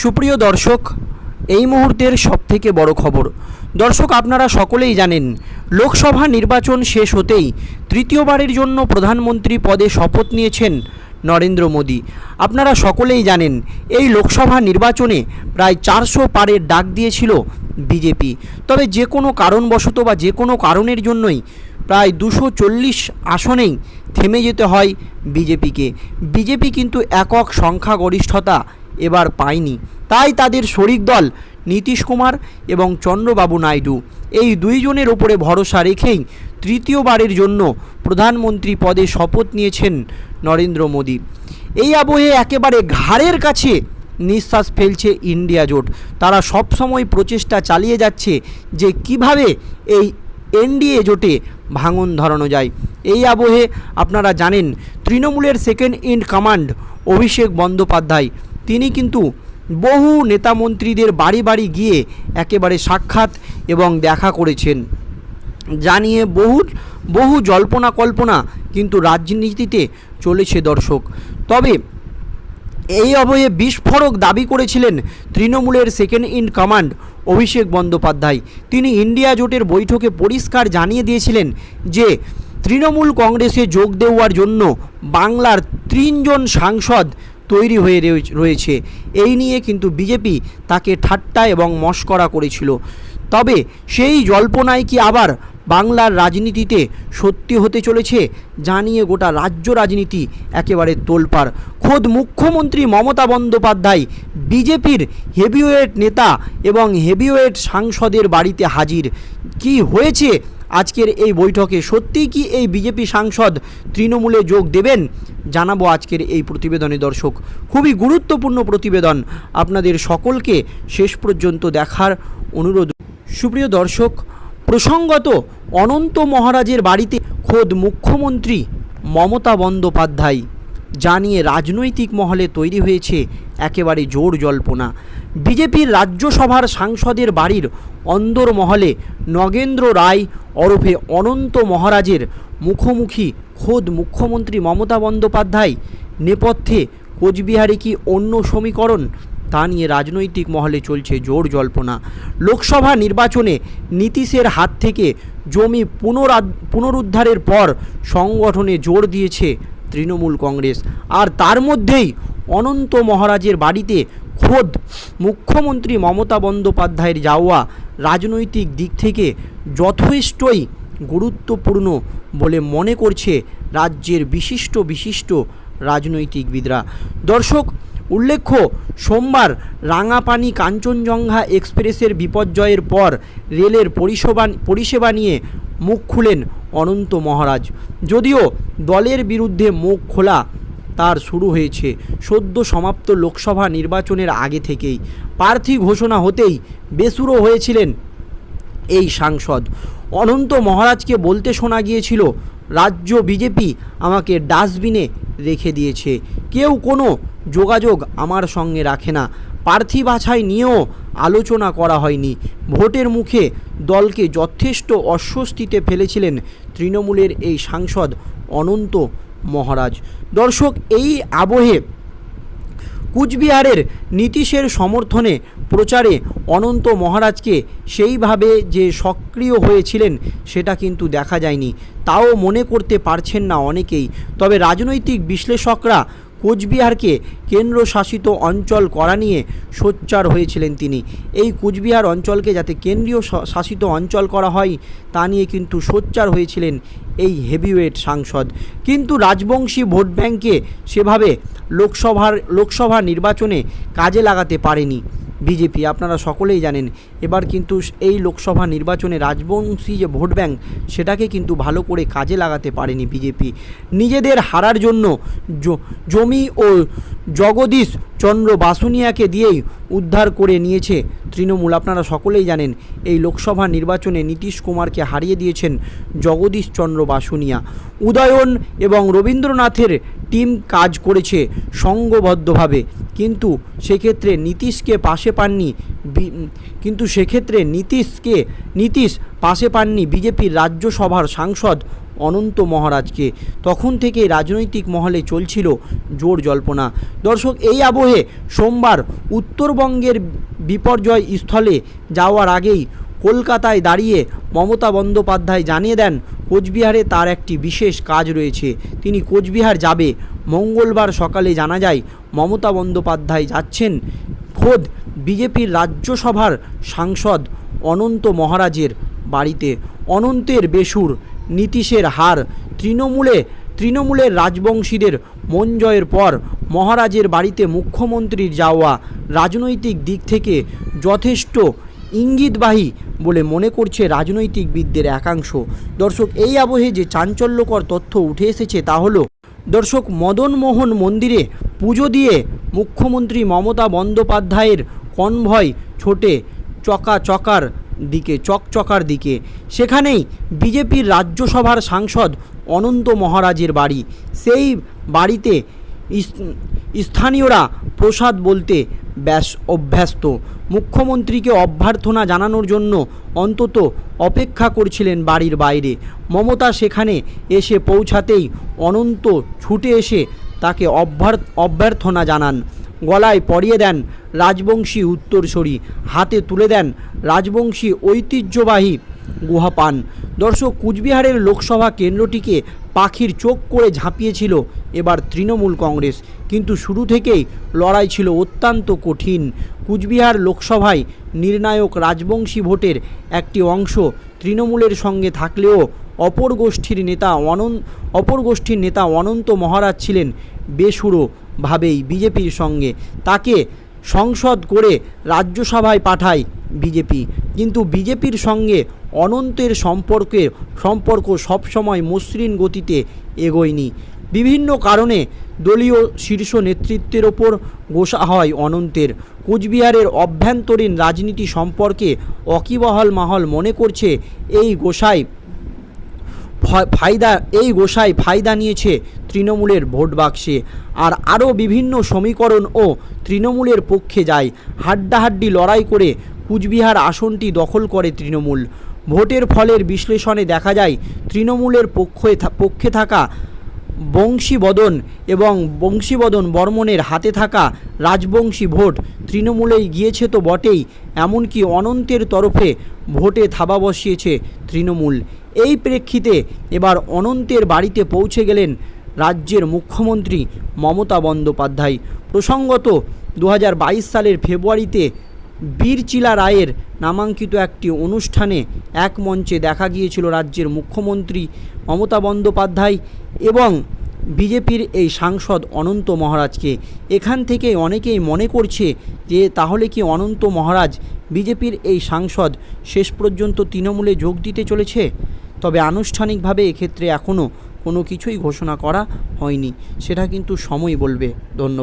সুপ্রিয় দর্শক, এই মুহূর্তের সবথেকে বড় খবর। দর্শক, আপনারা সকলেই জানেন, লোকসভা নির্বাচন শেষ হতেই তৃতীয়বারের জন্য প্রধানমন্ত্রী পদে শপথ নিয়েছেন নরেন্দ্র মোদী। আপনারা সকলেই জানেন, এই লোকসভা নির্বাচনে প্রায় চারশো পারের ডাক দিয়েছিল বিজেপি। তবে যে কোনো কারণবশত বা যে কোনো কারণের জন্যই প্রায় দুশো চল্লিশ আসনেই থেমে যেতে হয় বিজেপিকে। বিজেপি কিন্তু একক সংখ্যাগরিষ্ঠতা এবার পায়নি। তাই তাদের শরিক দল নীতিশ কুমার এবং চন্দ্রবাবু নাইডু এই দুইজনের ওপরে ভরসা রেখেই তৃতীয়বারের জন্য প্রধানমন্ত্রী পদে শপথ নিয়েছেন নরেন্দ্র মোদী। এই আবহে একেবারে ঘাড়ের কাছে নিঃশ্বাস ফেলছে ইন্ডিয়া জোট। তারা সবসময় প্রচেষ্টা চালিয়ে যাচ্ছে যে কীভাবে এই এনডিএ জোটে ভাঙন ধরানো যায়। এই আবহে আপনারা জানেন, তৃণমূলের second in command Abhishek Bandyopadhyay. তিনি কিন্তু বহু নেতামন্ত্রীদের বাড়ি বাড়ি গিয়ে একেবারে সাক্ষাৎ এবং দেখা করেছেন। জানিয়ে বহু বহু জল্পনা কল্পনা কিন্তু রাজনীতিতে চলেছে দর্শক। তবে এই অবয়ে বিস্ফোরক দাবি করেছিলেন তৃণমূলের second in command Abhishek Bandyopadhyay. তিনি ইন্ডিয়া জোটের বৈঠকে পরিষ্কার জানিয়ে দিয়েছিলেন যে, তৃণমূল কংগ্রেসে যোগ দেওয়ার জন্য বাংলার তিনজন সাংসদ তৈরি হয়ে রয়ে- রয়েছে। এই নিয়ে কিন্তু বিজেপি তাকে ঠাট্টা এবং মস্করা করেছিল। তবে সেই জল্পনায় কি আবার বাংলার রাজনীতিতে সত্যি হতে চলেছে, জানিয়ে গোটা রাজ্য রাজনীতি একেবারে তোলপাড়। খোদ মুখ্যমন্ত্রী মমতা বন্দ্যোপাধ্যায় বিজেপির হেভিওয়েট নেতা এবং হেভিওয়েট সাংসদের বাড়িতে হাজির। কি হয়েছে আজকের এই বৈঠকে? সত্যিই কি এই বিজেপি সাংসদ তৃণমূলে যোগ দেবেন? জানাব আজকের এই প্রতিবেদনে, দর্শক। খুবই গুরুত্বপূর্ণ প্রতিবেদন আপনাদের সকলকে শেষ পর্যন্ত দেখার অনুরোধ। সুপ্রিয় দর্শক, প্রসঙ্গত অনন্ত মহারাজের বাড়িতে খোদ মুখ্যমন্ত্রী মমতা বন্দ্যোপাধ্যায়। জানিয়ে রাজনৈতিক মহলে তৈরি হয়েছে একেবারে জোর জল্পনা। বিজেপির রাজ্যসভার সাংসদের বাড়ির অন্দর মহলে নগেন্দ্র রায় ওরফে অনন্ত মহারাজের মুখোমুখি খোদ মুখ্যমন্ত্রী মমতা বন্দ্যোপাধ্যায় নেপথ্যে কোচবিহারে কি অন্য সমীকরণ? তা নিয়ে রাজনৈতিক মহলে চলছে জোর জল্পনা। লোকসভা নির্বাচনে নীতিশের হাত থেকে জমি পুনরা, পুনরুদ্ধারের পর সংগঠনে জোর দিয়েছে তৃণমূল কংগ্রেস। আর তার মধ্যেই অনন্ত মহারাজের বাড়িতে খোদ মুখ্যমন্ত্রী মমতা বন্দ্যোপাধ্যায়ের যাওয়া রাজনৈতিক দিক থেকে যথেষ্টই গুরুত্বপূর্ণ বলে মনে করছে রাজ্যের বিশিষ্ট বিশিষ্ট রাজনৈতিকবিদরা। দর্শক, উল্লেখ্য, সোমবার রাঙাপানি কাঞ্চনজঙ্ঘা এক্সপ্রেসের বিপর্যয়ের পর রেলের পরিষেবা পরিষেবা নিয়ে মুখ খুলেন অনন্ত মহারাজ। যদিও দলের বিরুদ্ধে মুখ খোলা তার শুরু হয়েছে। সদ্য সমাপ্ত লোকসভা নির্বাচনের আগে থেকেই। প্রার্থী ঘোষণা হতেই বেসুরো হয়েছিলেন এই সাংসদ। অনন্ত মহারাজকে বলতে শোনা গিয়েছিল, রাজ্য বিজেপি আমাকে ডাস্টবিনে রেখে দিয়েছে। কেউ কোনো যোগাযোগ আমার সঙ্গে রাখে না। প্রার্থী বাছাই নিয়েও আলোচনা করা হয়নি। ভোটের মুখে দলকে যথেষ্ট অস্বস্তিতে ফেলেছিলেন তৃণমূলের এই সাংসদ অনন্ত মহারাজ। দর্শক, এই আবহে কুচবিহারের নীতিশের সমর্থনে প্রচারে অনন্ত মহারাজকে সেইভাবে যে সক্রিয় হয়েছিলেন, সেটা কিন্তু দেখা যায়নি। তাও মনে করতে পারছেন না অনেকেই। তবে রাজনৈতিক বিশ্লেষকরা কোচবিহারকে কেন্দ্রশাসিত অঞ্চল করা নিয়ে সোচ্চার হয়েছিলেন তিনি। এই কোচবিহার অঞ্চলকে যাতে কেন্দ্রীয় শাসিত অঞ্চল করা হয়, তা নিয়ে কিন্তু সোচ্চার হয়েছিলেন এই হেভিওয়েট সাংসদ। কিন্তু রাজবংশী ভোট ব্যাংকে সেভাবে লোকসভার, লোকসভা নির্বাচনে কাজে লাগাতে পারেনি। বিজেপি, আপনারা সকলেই জানেন। এবার কিন্তু এই লোকসভা নির্বাচনে রাজবংশী যে ভোট ব্যাংক, সেটাকে কিন্তু ভালো করে কাজে লাগাতে পারেনি বিজেপি। নিজেদের হারার জন্য জমি ও জগদীশ চন্দ্র বাসুনিয়াকে দিয়েই উদ্ধার করে নিয়েছে তৃণমূল। আপনারা সকলেই জানেন, এই লোকসভা নির্বাচনে নীতিশ কুমারকে হারিয়ে দিয়েছেন জগদীশ চন্দ্র বাসুনিয়া। উদয়ন এবং রবীন্দ্রনাথের টিম কাজ করেছে সংঘবদ্ধভাবে কিন্তু সেক্ষেত্রে নীতিশকে পাশে পাননি কিন্তু সেক্ষেত্রে নীতিশকে, নীতিশ পাশে পাননি বিজেপির রাজ্যসভার সাংসদ অনন্ত মহারাজকে। তখন থেকে রাজনৈতিক মহলে চলছিল জোর জল্পনা। দর্শক, এই আবহে সোমবার উত্তরবঙ্গের বিপর্যয় স্থলে যাওয়ার আগেই কলকাতায় দাঁড়িয়ে মমতা বন্দ্যোপাধ্যায় জানিয়ে দেন, কোচবিহারে তার একটি বিশেষ কাজ রয়েছে। তিনি কোচবিহার যাবে। মঙ্গলবার সকালে জানা যায়, মমতা বন্দ্যোপাধ্যায় যাচ্ছেন খোদ বিজেপির রাজ্যসভার সাংসদ অনন্ত মহারাজের বাড়িতে। অনন্তের বেসুর, নীতিশের হার, তৃণমূলে, তৃণমূলের রাজবংশীদের মন জয়ের পর মহারাজের বাড়িতে মুখ্যমন্ত্রীর যাওয়া রাজনৈতিক দিক থেকে যথেষ্ট ইঙ্গিতবাহী বলে মনে করছে রাজনৈতিকবিদদের একাংশ। দর্শক, এই আবহে যে চাঞ্চল্যকর তথ্য উঠে এসেছে তা হলো, দর্শক, মদনমোহন মন্দিরে পুজো দিয়ে মুখ্যমন্ত্রী মমতা বন্দ্যোপাধ্যায়ের কনভয় ছোটে চকা চকার দিকে, চকচকার দিকে। সেখানেই বিজেপির রাজ্যসভার সাংসদ অনন্ত মহারাজের বাড়ি। সেই বাড়িতে স্থানীয়রা প্রসাদ বলতে ব্যাস অভ্যস্ত। মুখ্যমন্ত্রীকে অভ্যর্থনা জানানোর জন্য অন্তত অপেক্ষা করছিলেন বাড়ির বাইরে। মমতা সেখানে এসে পৌঁছাতেই অনন্ত ছুটে এসে তাকে অভ্যার, অভ্যর্থনা জানান। গলায় পরিয়ে দেন রাজবংশী উত্তরসূরি, হাতে তুলে দেন রাজবংশী ঐতিহ্যবাহী গুহাপান দর্শক, কুচবিহারের লোকসভা কেন্দ্রটিকে পাখির চোখ করে ঝাঁপিয়েছিল এবার তৃণমূল কংগ্রেস। কিন্তু শুরু থেকেই লড়াই ছিল অত্যন্ত কঠিন। কুচবিহার লোকসভায় নির্ণায়ক রাজবংশী ভোটের একটি অংশ তৃণমূলের সঙ্গে থাকলেও অপর গোষ্ঠীর নেতা অনন, অপর গোষ্ঠীর নেতা অনন্ত মহারাজ ছিলেন বেসুরো ভাবেই বিজেপির সঙ্গে। তাকে সংসদ করে রাজ্যসভায় পাঠায় বিজেপি। কিন্তু বিজেপির সঙ্গে অনন্তের সম্পর্কে সম্পর্ক সবসময় মসৃণ গতিতে এগোয়নি। বিভিন্ন কারণে দলীয় শীর্ষ নেতৃত্বের ওপর গোসা হয় অনন্তের। কোচবিহারের অভ্যন্তরীণ রাজনীতি সম্পর্কে অকিবহল মাহল মনে করছে, এই গোসাই ফায়দা, এই গোসাই ফায়দা নিয়েছে তৃণমূলের ভোট বাক্সে। আর আরও বিভিন্ন সমীকরণ ও তৃণমূলের পক্ষে যায়। হাড্ডাহাড্ডি লড়াই করে কুচবিহার আসনটি দখল করে তৃণমূল। ভোটের ফলের বিশ্লেষণে দেখা যায়, তৃণমূলের পক্ষে পক্ষে থাকা বংশীবদন এবং বংশীবদন বর্মনের হাতে থাকা রাজবংশী ভোট তৃণমূলেই গিয়েছে তো বটেই, এমনকি অনন্তের তরফে ভোটে থাবা বসিয়েছে তৃণমূল। এই প্রেক্ষিতে এবার অনন্তের বাড়িতে পৌঁছে গেলেন রাজ্যের মুখ্যমন্ত্রী মমতা বন্দ্যোপাধ্যায়। প্রসঙ্গত দু হাজার বাইশ সালের ফেব্রুয়ারিতে বীরচিলা রায়ের নামাঙ্কিত একটি অনুষ্ঠানে এক মঞ্চে দেখা গিয়েছিল রাজ্যের মুখ্যমন্ত্রী মমতা বন্দ্যোপাধ্যায় এবং বিজেপির এই সাংসদ অনন্ত মহারাজকে। এখান থেকে অনেকেই মনে করছে যে তাহলে কি অনন্ত মহারাজ বিজেপির এই সাংসদ শেষ পর্যন্ত তৃণমূলে যোগ দিতে চলেছে? তবে আনুষ্ঠানিকভাবে এক্ষেত্রে এখনও কোনো কিছুই ঘোষণা করা হয়নি। সেটা কিন্তু সময় বলবে। ধন্যবাদ।